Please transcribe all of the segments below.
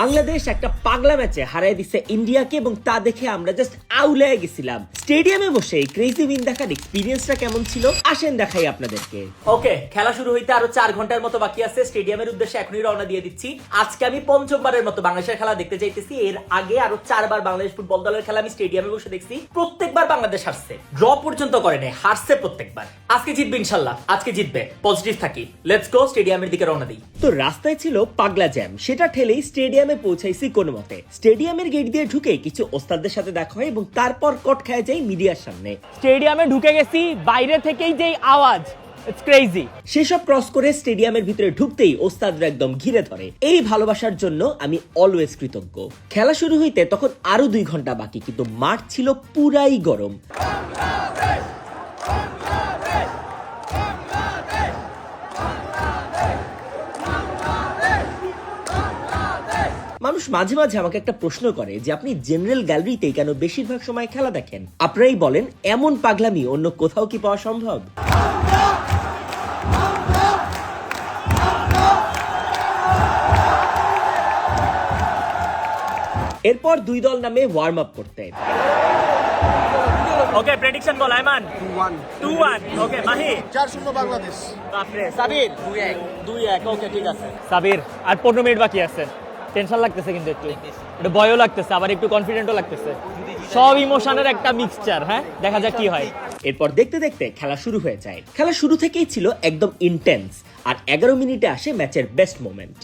বাংলাদেশ একটা পাগলা ম্যাচে হারাই দিচ্ছে ইন্ডিয়াকে এবং তা দেখে আমরা জাস্ট আউলে গেছিলাম। স্টেডিয়ামে বসে এই ক্রেজি উইন দেখার এক্সপিরিয়েন্সটা কেমন ছিল? আসেন দেখাই আপনাদেরকে। ওকে খেলা শুরু হইতে আরও চার ঘণ্টার মতো বাকি আছে। স্টেডিয়ামের উদ্দেশ্যে এখনই রওনা দিয়ে দিচ্ছি। আজকে আমি পঞ্চমবারের মতো বাংলাদেশের খেলা দেখতে চাইতেছি। এর আগে আরও চারবার বাংলাদেশ ফুটবল দলের খেলা আমি স্টেডিয়ামে বসে দেখছি। প্রত্যেকবার বাংলাদেশ হারছে। ড্র পর্যন্ত করে নাই হারছে প্রত্যেকবার। আজকে জিতবে ইনশাল্লাহ আজকে জিতবে। পজিটিভ থাকি। লেটস গো স্টেডিয়ামের দিকে রওনা দিই। তো রাস্তায় ছিল পাগলা জ্যাম সেটা ঠেলেই স্টেডিয়ামে পৌঁছাইছি কোনো মতে স্টেডিয়ামের গেট দিয়ে ঢুকে কিছু ওস্তাদদের সাথে দেখা হয় এবং তারপর কট খায় যাই মিডিয়ার সামনে। স্টেডিয়ামে ঢুকে গেছি বাইরে থেকেই যেই আওয়াজ সেসব ক্রস করে স্টেডিয়ামের ভিতরে ঢুকতেই ওস্তাদরা একদম ঘিরে ধরে। এই ভালোবাসার জন্য আমি অলওয়েজ কৃতজ্ঞ। খেলা শুরু হইতে তখন আরও দুই ঘণ্টা বাকি কিন্তু মাঠ ছিল পুরাই গরম। মানুষ মাঝে মাঝে আমাকে একটা প্রশ্ন করে যে আপনি জেনারেল গ্যালারিতেই কেন বেশিরভাগ সময় খেলা দেখেন? আপনারাই বলেন এমন পাগলামি অন্য কোথাও কি পাওয়া সম্ভব? এরপর দুই দল নামে ওয়ার্ম আপ করতে। ওকে প্রেডিকশন বল Aiman one two one okay Mahi চার শূন্য বাংলাদেশ। বাপরে সাবির। দুই এক দুই এক। ওকে ঠিক আছে। সাবির আর পনেরো মিনিট বাকি আছে। টেনশন লাগতেছে কিন্তু একটু। একটু ভয়ও লাগতেছে আবার একটু কনফিডেন্টও লাগতেছে। সব ইমোশনের একটা মিক্সচার হ্যাঁ? দেখা যাক কি হয়। এরপর দেখতে দেখতে খেলা শুরু হয়ে যায়। খেলা শুরু থেকেই ছিল একদম ইন্টেন্স আর এগারো মিনিটে আসে ম্যাচের বেস্ট মোমেন্ট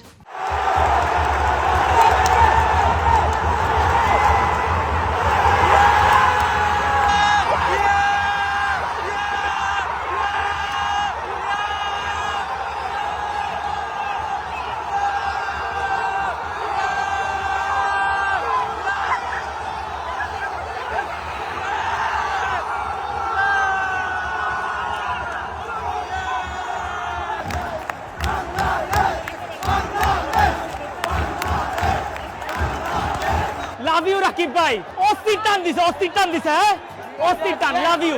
রাকিব ভাই অস্থির টান দিছে অস্থির টান দিছে হ্যাঁ? অস্থির টান লাভ ইউ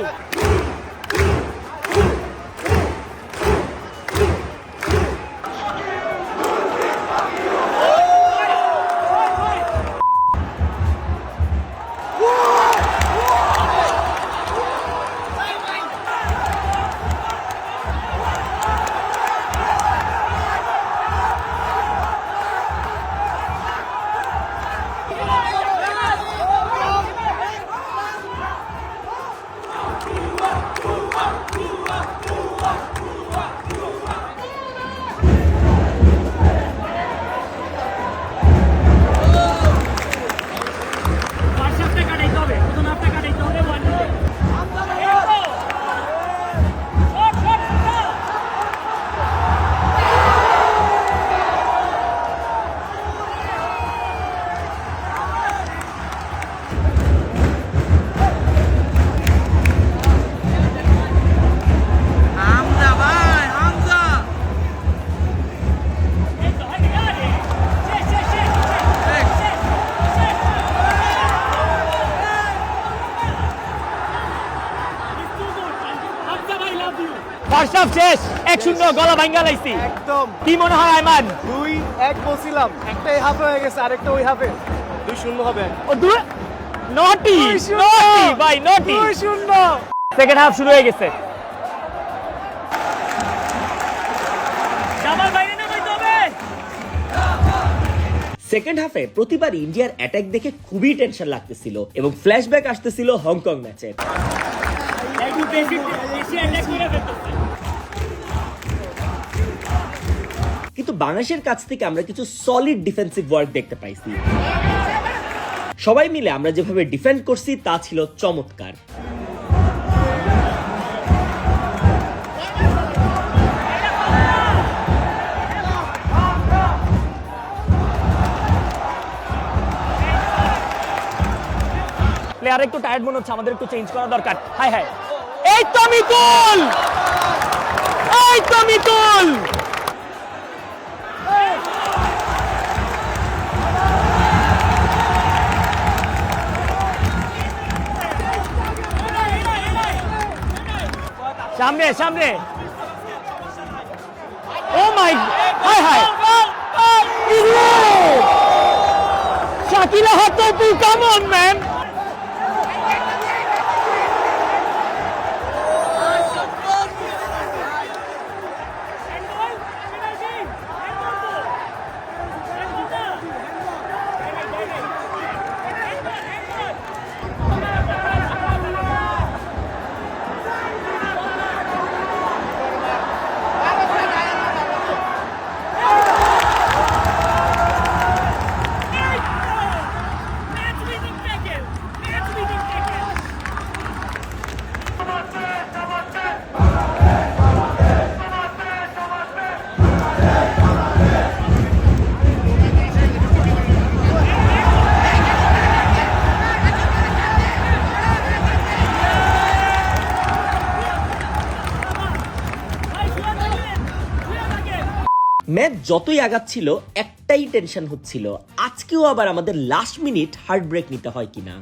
ফার্স্ট হাফ শেষ এক শূন্য গলা ভাঙ্গা লাইছি একদম। কি মনে হয় আইমান দুই এক বলছিলাম। একটাই হাফ হয়ে গেছে আরেকটা ওই হাফে। দুই শূন্য হবে। ও দুই নটি নটি ভাই নটি। দুই শূন্য। সেকেন্ড হাফ শুরু হয়ে গেছে। সেকেন্ড হাফে প্রতিবার ইন্ডিয়ার অ্যাটাক দেখে খুবই টেনশন লাগতেছিল এবং ফ্ল্যাশব্যাক আসতেছিল হংকং ম্যাচের কিন্তু বাংলাদেশের কাছ থেকে আমরা কিছু সলিড ডিফেন্সিভ ওয়ার্ক দেখতে পাইছি। সবাই মিলে আমরা যেভাবে ডিফেন্ড করছি, তা ছিল চমৎকার। প্লেয়ার একটু টায়ার্ড মনে হচ্ছে, আমাদের একটু চেঞ্জ করা দরকার। হাই হাই এই তো মিতুল! এই তো মিতুল! সামনে সামনে ও মাই হাই হাই Akila Hatopu, come on, man! Match যতই আগাচ্ছিল, একটাই টেনশন হচ্ছিল, আজকেও আবার আমাদের লাস্ট মিনিট হার্ট ব্রেক নিতে হয় কিনা?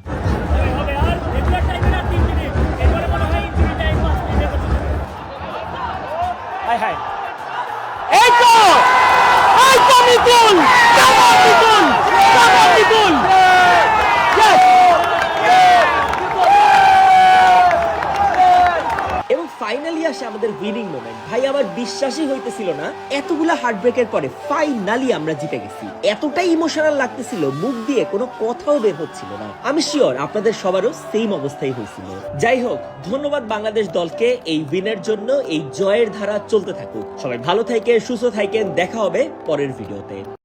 ভাই, আবার বিশ্বাসই হইতেছিল না। এতগুলা হার্ট ব্রেকের পরে ফাইনালি আমরা জিতে গেছি। এতটাই ইমোশনাল লাগতেছিল, মুখ দিয়ে কোনো কথাও বের হচ্ছিল না। আমি শিওর আপনাদের সবারও সেম অবস্থাই হয়েছিল। যাই হোক, ধন্যবাদ বাংলাদেশ দলকে এই উইনের জন্য, এই জয়ের ধারা চলতে থাকুক। সবাই ভালো থাকেন, সুস্থ থাকেন, দেখা হবে পরের ভিডিওতে